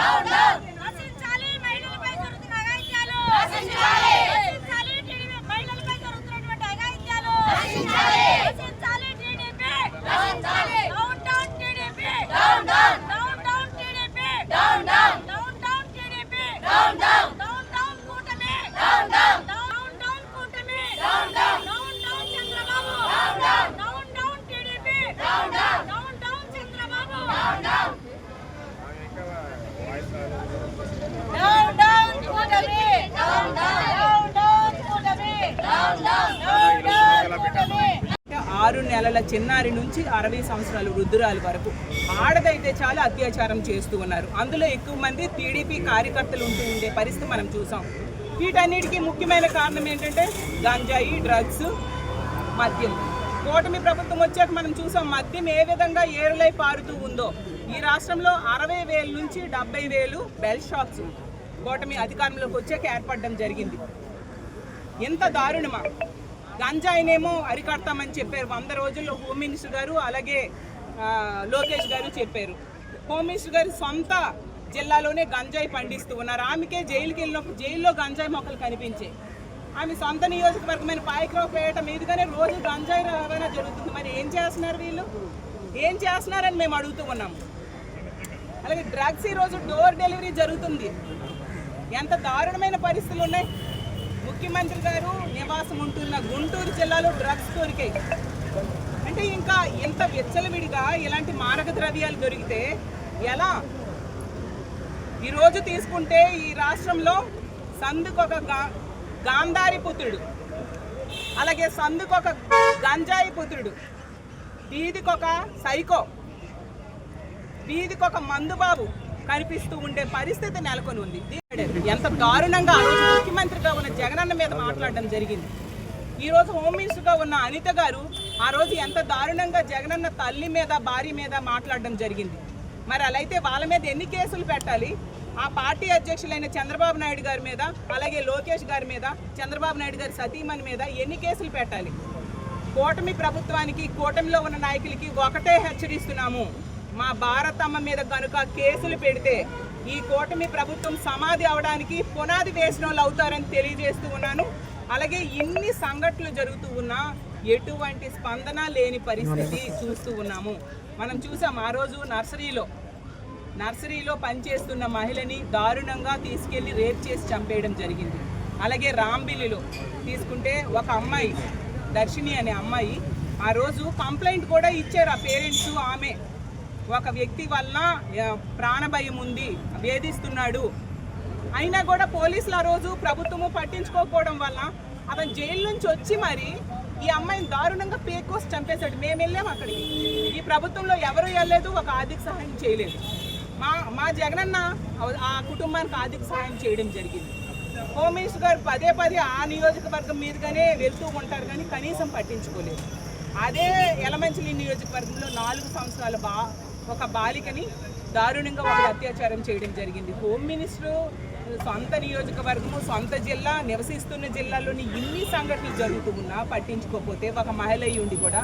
నశించాలి మహిళలపై జరుగుతున్న అగాయిత్యాలు ఆరు నెలల చిన్నారి నుంచి అరవై సంవత్సరాల వృద్ధురాలు వరకు. ఆడదైతే చాలా అత్యాచారం చేస్తూ ఉన్నారు. అందులో ఎక్కువ మంది టీడీపీ కార్యకర్తలు ఉంటూ ఉండే పరిస్థితి మనం చూసాం. వీటన్నిటికీ ముఖ్యమైన కారణం ఏంటంటే గంజాయి డ్రగ్స్ మద్యం. కూటమి ప్రభుత్వం వచ్చాక మనం చూసాం మద్యం ఏ విధంగా ఏరులై పారుతూ ఉందో. ఈ రాష్ట్రంలో అరవై వేల నుంచి డెబ్బై వేలు బెల్ షాప్స్ కూటమి అధికారంలోకి వచ్చాక ఏర్పడడం జరిగింది. ఎంత దారుణమా? గంజాయినేమో అరికడతామని చెప్పారు. వంద రోజుల్లో హోమ్ మినిస్టర్ గారు అలాగే లోకేష్ గారు చెప్పారు. హోమ్ మినిస్టర్ గారు సొంత జిల్లాలోనే గంజాయి పండిస్తూ ఉన్నారు. ఆమెకే జైలుకి వెళ్ళినప్పుడు జైల్లో గంజాయి మొక్కలు కనిపించాయి. ఆమె సొంత నియోజకవర్గమైన పాయకరావుపేట మీదుగానే రోజు గంజాయి రవాణా జరుగుతుంది. మరి ఏం చేస్తున్నారు వీళ్ళు? ఏం చేస్తున్నారని మేము అడుగుతూ ఉన్నాము. అలాగే డ్రగ్స్ ఈరోజు డోర్ డెలివరీ జరుగుతుంది. ఎంత దారుణమైన పరిస్థితులు ఉన్నాయి. ముఖ్యమంత్రి గారు నివాసం ఉంటున్న గుంటూరు జిల్లాలో డ్రగ్స్ దొరికాయి అంటే ఇంకా ఇంత వెచ్చలవిడిగా ఇలాంటి మారక ద్రవ్యాలు దొరికితే ఎలా? ఈరోజు తీసుకుంటే ఈ రాష్ట్రంలో సందుకొక గాంధారి పుత్రుడు. అలాగే సందుకొక గంజాయి పుత్రుడు. వీధికొక సైకో. వీధికొక మందుబాబు. కనిపిస్తూ ఉండే పరిస్థితి నెలకొని ఉంది. ఎంత దారుణంగా ఆ రోజు ముఖ్యమంత్రిగా ఉన్న జగనన్న మీద మాట్లాడడం జరిగింది. ఈ రోజు హోమ్ మినిస్టర్గా ఉన్న అనిత గారు ఆ రోజు ఎంత దారుణంగా జగనన్న తల్లి మీద భార్య మీద మాట్లాడడం జరిగింది. మరి అలా అయితే వాళ్ళ మీద ఎన్ని కేసులు పెట్టాలి? ఆ పార్టీ అధ్యక్షులైన చంద్రబాబు నాయుడు గారి మీద అలాగే లోకేష్ గారి మీద చంద్రబాబు నాయుడు గారి సతీమణి మీద ఎన్ని కేసులు పెట్టాలి? కూటమి ప్రభుత్వానికి కూటమిలో ఉన్న నాయకులకి ఒకటే హెచ్చరిస్తున్నాము. మా భారతమ్మ మీద కనుక కేసులు పెడితే ఈ కూటమి ప్రభుత్వం సమాధి అవడానికి పునాది వేసిన వాళ్ళు అవుతారని తెలియజేస్తూ ఉన్నాను. అలాగే ఇన్ని సంఘటనలు జరుగుతూ ఉన్నా ఎటువంటి స్పందన లేని పరిస్థితి చూస్తూ ఉన్నాము. మనం చూసాం ఆ రోజు నర్సరీలో నర్సరీలో పనిచేస్తున్న మహిళని దారుణంగా తీసుకెళ్ళి రేప్ చేసి చంపేయడం జరిగింది. అలాగే రాంబిల్లిలో తీసుకుంటే ఒక అమ్మాయి దర్శిని అనే అమ్మాయి ఆ రోజు కంప్లైంట్ కూడా ఇచ్చారు ఆ పేరెంట్స్ ఆమె. ఒక వ్యక్తి వల్ల ప్రాణభయం ఉంది వేధిస్తున్నాడు. అయినా కూడా పోలీసులు ఆ రోజు ప్రభుత్వము పట్టించుకోకపోవడం వల్ల అతను జైలు నుంచి వచ్చి మరి ఈ అమ్మాయిని దారుణంగా పేకోసి చంపేశాడు. మేము వెళ్ళాము అక్కడికి. ఈ ప్రభుత్వంలో ఎవరు వెళ్ళలేదు ఒక ఆర్థిక సహాయం చేయలేదు. మా మా జగనన్న ఆ కుటుంబానికి ఆర్థిక సహాయం చేయడం జరిగింది. హోమ్ మినిస్టర్ గారు పదే పదే ఆ నియోజకవర్గం మీదుగానే వెళ్తూ ఉంటారు కానీ కనీసం పట్టించుకోలేదు. అదే ఎలమంచిలి నియోజకవర్గంలో నాలుగు సంవత్సరాల బా ఒక బాలికని దారుణంగా వాళ్ళు అత్యాచారం చేయడం జరిగింది. హోమ్ మినిస్టర్ సొంత నియోజకవర్గము సొంత జిల్లా నివసిస్తున్న జిల్లాలోని ఇన్ని సంఘటనలు జరుగుతూ ఉన్నా పట్టించుకోకపోతే ఒక మహిళ అయి ఉండి కూడా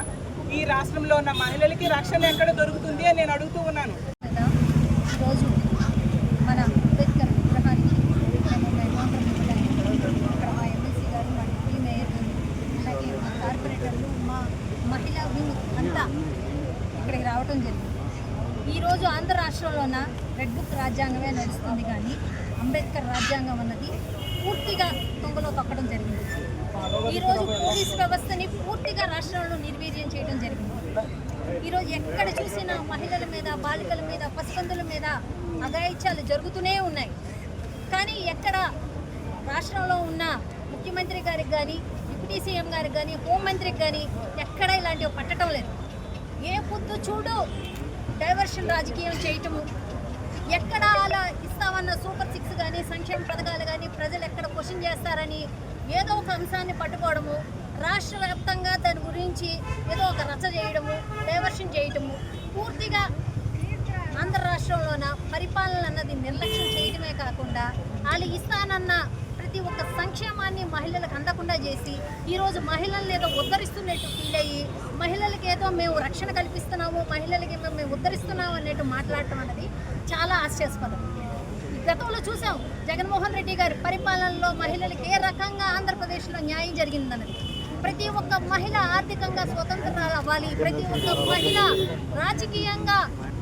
ఈ రాష్ట్రంలో ఉన్న మహిళలకి రక్షణ ఎక్కడ దొరుకుతుంది అని నేను అడుగుతూ ఉన్నాను కదా ఈరోజు మన అంబేద్కర్ విగ్రహానికి మేము మెమోండం ఇవ్వడానికి ఇక్కడ మా ఎమ్మెల్సీ గారు మా డిప్యూటీ మేయర్ గారు అలాగే మా కార్పొరేటర్లు మా మహిళా వింగ్ అంతా ఇక్కడికి రావటం జరిగింది ఈరోజు ఆంధ్ర రాష్ట్రంలోన రెడ్ బుక్ రాజ్యాంగమే నడుస్తుంది కానీ అంబేద్కర్ రాజ్యాంగం అన్నది పూర్తిగా తొంగలో తొక్కడం జరిగింది. ఈరోజు పోలీస్ వ్యవస్థని పూర్తిగా రాష్ట్రంలో నిర్వీర్యం చేయడం జరిగింది. ఈరోజు ఎక్కడ చూసినా మహిళల మీద బాలికల మీద పసిబందుల మీద అఘాయిత్యాలు జరుగుతూనే ఉన్నాయి. కానీ ఎక్కడ రాష్ట్రంలో ఉన్న ముఖ్యమంత్రి గారికి కానీ డిప్యూటీ సీఎం గారికి కానీ హోంమంత్రికి కానీ ఎక్కడ ఇలాంటివి పట్టడం లేదు. ఏ పొద్దు చూడు. డైవర్షన్ రాజకీయం చేయటము ఎక్కడ అలా ఇస్తామన్న సూపర్ సిక్స్ కానీ సంక్షేమ పథకాలు కానీ ప్రజలు ఎక్కడ క్వశ్చన్ చేస్తారని ఏదో ఒక అంశాన్ని పట్టుకోవడము రాష్ట్ర వ్యాప్తంగా దాని గురించి ఏదో ఒక రచ చేయడము డైవర్షన్ చేయటము పూర్తిగా ఆంధ్ర రాష్ట్రంలోన పరిపాలన అన్నది నిర్లక్ష్యం చేయడమే కాకుండా వాళ్ళు ఇస్తానన్న ప్రతి ఒక్క సంక్షేమాన్ని మహిళలకు అందకుండా చేసి ఈరోజు మహిళల్ని ఏదో ఉద్ధరిస్తున్నట్టు ఫీల్ అయ్యి మహిళలకి ఏదో మేము రక్షణ కల్పిస్తున్నాము మహిళలకి మేము మేము ఉద్ధరిస్తున్నాము అన్నట్టు మాట్లాడటం అనేది చాలా ఆశ్చర్యస్పదం. గతంలో చూసాం జగన్మోహన్ రెడ్డి గారి పరిపాలనలో మహిళలకు ఏ రకంగా ఆంధ్రప్రదేశ్లో న్యాయం జరిగిందన్నది. ప్రతి ఒక్క మహిళ ఆర్థికంగా స్వతంత్రాలు అవ్వాలి ప్రతి ఒక్క మహిళ రాజకీయంగా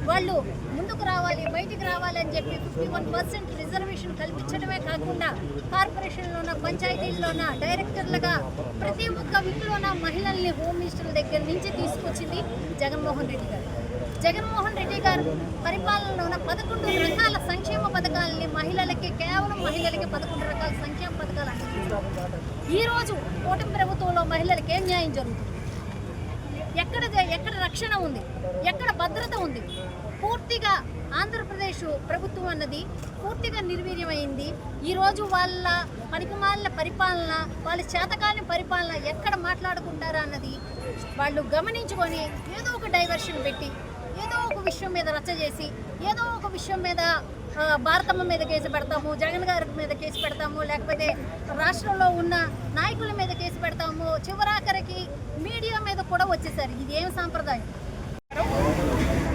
వాళ్ళు ముందుకు రావాలి బయటికి రావాలి అని చెప్పి ఫిఫ్టీ వన్ పర్సెంట్ రిజర్వేషన్ కల్పించడమే కాకుండా కార్పొరేషన్లోన పంచాయతీల్లోన డైరెక్టర్లుగా ప్రతి ఒక్క వింట్లోన మహిళల్ని హోమ్ మినిస్టర్ల దగ్గర నుంచి తీసుకొచ్చింది జగన్మోహన్ రెడ్డి గారు. జగన్మోహన్ రెడ్డి గారు పరిపాలనలో ఉన్న పదకొండు రకాల సంక్షేమ పథకాలని మహిళలకి కేవలం మహిళలకి పదకొండు రకాల సంక్షేమ పథకాలు అందించారు. ఈరోజు రోజు కూటమి ప్రభుత్వంలో మహిళలకు ఏం న్యాయం జరుగుతుంది? ఎక్కడ ఎక్కడ రక్షణ ఉంది? ఎక్కడ భద్రత ఉంది? పూర్తిగా ఆంధ్రప్రదేశ్ ప్రభుత్వం అన్నది పూర్తిగా నిర్వీర్యమైంది. ఈరోజు వాళ్ళ పనికిమాలిన పరిపాలన వాళ్ళ చేతకాని పరిపాలన ఎక్కడ మాట్లాడుకుంటారా అన్నది వాళ్ళు గమనించుకొని ఏదో ఒక డైవర్షన్ పెట్టి ఏదో ఒక విషయం మీద రచ్చ చేసి ఏదో ఒక విషయం మీద భారతమ్మ మీద కేసు పెడతాము జగన్ గారి మీద కేసు పెడతాము లేకపోతే రాష్ట్రంలో ఉన్న నాయకుల మీద కేసు పెడతాము. చివరాఖరికి మీడియా మీద కూడా వచ్చేసారు. ఇది ఏం సాంప్రదాయం?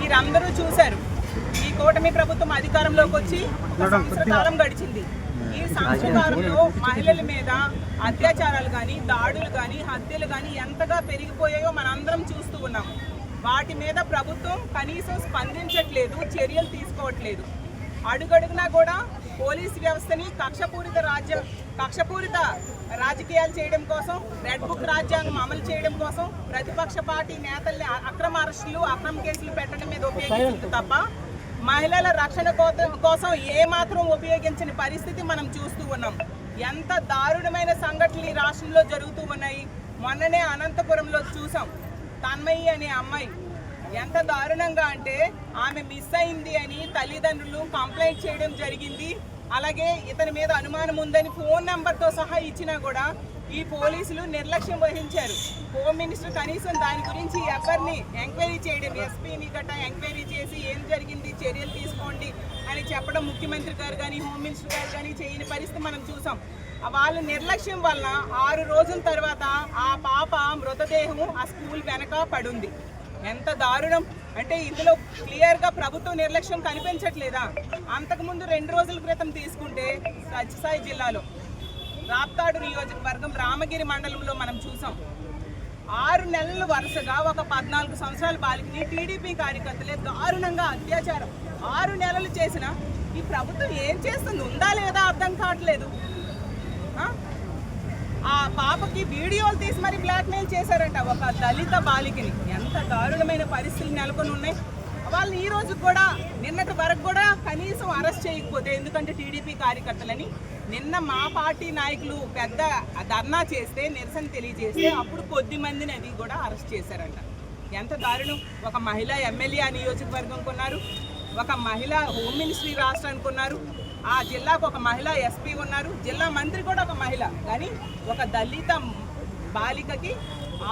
మీరందరూ చూశారు. ఈ కూటమి ప్రభుత్వం అధికారంలోకి వచ్చి ఒక సంవత్సర కాలం గడిచింది. ఈ సంవత్సర కాలంలో మహిళల మీద అత్యాచారాలు కానీ దాడులు కానీ హత్యలు కానీ ఎంతగా పెరిగిపోయాయో మనందరం చూస్తూ ఉన్నాం. వాటి మీద ప్రభుత్వం కనీసం స్పందించట్లేదు చర్యలు తీసుకోవట్లేదు. అడుగడుగునా కూడా పోలీస్ వ్యవస్థని కక్షపూరిత రాజ్య కక్షపూరిత రాజకీయాలు చేయడం కోసం రెడ్ బుక్ రాజ్యాంగం అమలు చేయడం కోసం ప్రతిపక్ష పార్టీ నేతల్ని అక్రమ అరెస్టులు అక్రమ కేసులు పెట్టడం మీద ఉపయోగించింది తప్ప మహిళల రక్షణ కోసం ఏ మాత్రం ఉపయోగించని పరిస్థితి మనం చూస్తూ ఉన్నాం. ఎంత దారుణమైన సంఘటనలు ఈ రాష్ట్రంలో జరుగుతూ ఉన్నాయి. మొన్ననే అనంతపురంలో చూసాం. తన్మయ్యి అనే అమ్మాయి ఎంత దారుణంగా అంటే ఆమె మిస్ అయింది అని తల్లిదండ్రులు కంప్లైంట్ చేయడం జరిగింది. అలాగే ఇతని మీద అనుమానం ఉందని ఫోన్ నెంబర్తో సహా ఇచ్చినా కూడా ఈ పోలీసులు నిర్లక్ష్యం వహించారు. హోమ్ మినిస్టర్ కనీసం దాని గురించి ఎవరిని ఎంక్వైరీ చేయడం ఎస్పీని గట్టా ఎంక్వైరీ చేసి ఏం జరిగింది చర్యలు తీసుకోండి అని చెప్పడం ముఖ్యమంత్రి గారు కానీ హోమ్ మినిస్టర్ గారు కానీ చేయని పరిస్థితి మనం చూసాం. వాళ్ళ నిర్లక్ష్యం వలన ఆరు రోజుల తర్వాత ఆ పాప మృతదేహం ఆ స్కూల్ వెనక పడుంది. ఎంత దారుణం? అంటే ఇందులో క్లియర్గా ప్రభుత్వ నిర్లక్ష్యం కనిపించట్లేదా? అంతకుముందు రెండు రోజుల క్రితం తీసుకుంటే సత్యసాయి జిల్లాలో రాప్తాడు నియోజకవర్గం రామగిరి మండలంలో మనం చూసాం. ఆరు నెలలు వరుసగా ఒక పద్నాలుగు సంవత్సరాల బాలికని టీడీపీ కార్యకర్తలే దారుణంగా అత్యాచారం. ఆరు నెలలు చేసిన ఈ ప్రభుత్వం ఏం చేస్తుంది? ఉందా లేదా అర్థం కావట్లేదు. ఆ పాపకి వీడియోలు తీసి మరి బ్లాక్మెయిల్ చేశారంట ఒక దళిత బాలికని. ఎంత దారుణమైన పరిస్థితులు నెలకొని ఉన్నాయి. వాళ్ళు ఈ రోజు కూడా నిన్నటి వరకు కూడా కనీసం అరెస్ట్ చేయకపోతే ఎందుకంటే టీడీపీ కార్యకర్తలని. నిన్న మా పార్టీ నాయకులు పెద్ద ధర్నా చేస్తే నిరసన తెలియజేస్తే అప్పుడు కొద్ది మందిని అది కూడా అరెస్ట్ చేశారంట. ఎంత దారుణం. ఒక మహిళ ఎమ్మెల్యే ఆ నియోజకవర్గం కొన్నారు. ఒక మహిళ హోమ్ మినిస్ట్రీ రాష్ట్రానికి ఉన్నారు ఆ జిల్లాకు ఒక మహిళ ఎస్పీ ఉన్నారు. జిల్లా మంత్రి కూడా ఒక మహిళ. కానీ ఒక దళిత బాలికకి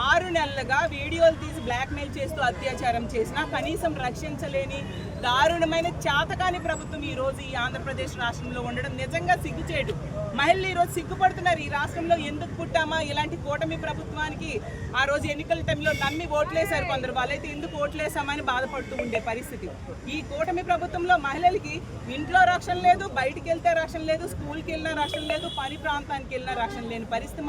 ఆరు నెలలుగా వీడియోలు తీసి బ్లాక్మెయిల్ చేస్తూ అత్యాచారం చేసినా కనీసం రక్షించలేని దారుణమైన చాతకాని ప్రభుత్వం ఈ రోజు ఈ ఆంధ్రప్రదేశ్ రాష్ట్రంలో ఉండడం నిజంగా సిగ్గుచేటు. మహిళలు ఈ రోజు సిగ్గుపడుతున్నారు. ఈ రాష్ట్రంలో ఎందుకు పుట్టామా? ఇలాంటి కూటమి ప్రభుత్వానికి ఆ రోజు ఎన్నికల టైంలో నమ్మి ఓట్లేశారు కొందరు. వాళ్ళైతే ఎందుకు ఓట్లేసామని బాధపడుతూ ఉండే పరిస్థితి. ఈ కూటమి ప్రభుత్వంలో మహిళలకి ఇంట్లో రక్షణ లేదు బయటికి వెళ్తే రక్షణ లేదు స్కూల్కి వెళ్ళినా రక్షణ లేదు పని ప్రాంతానికి వెళ్ళినా రక్షణ లేని పరిస్థితి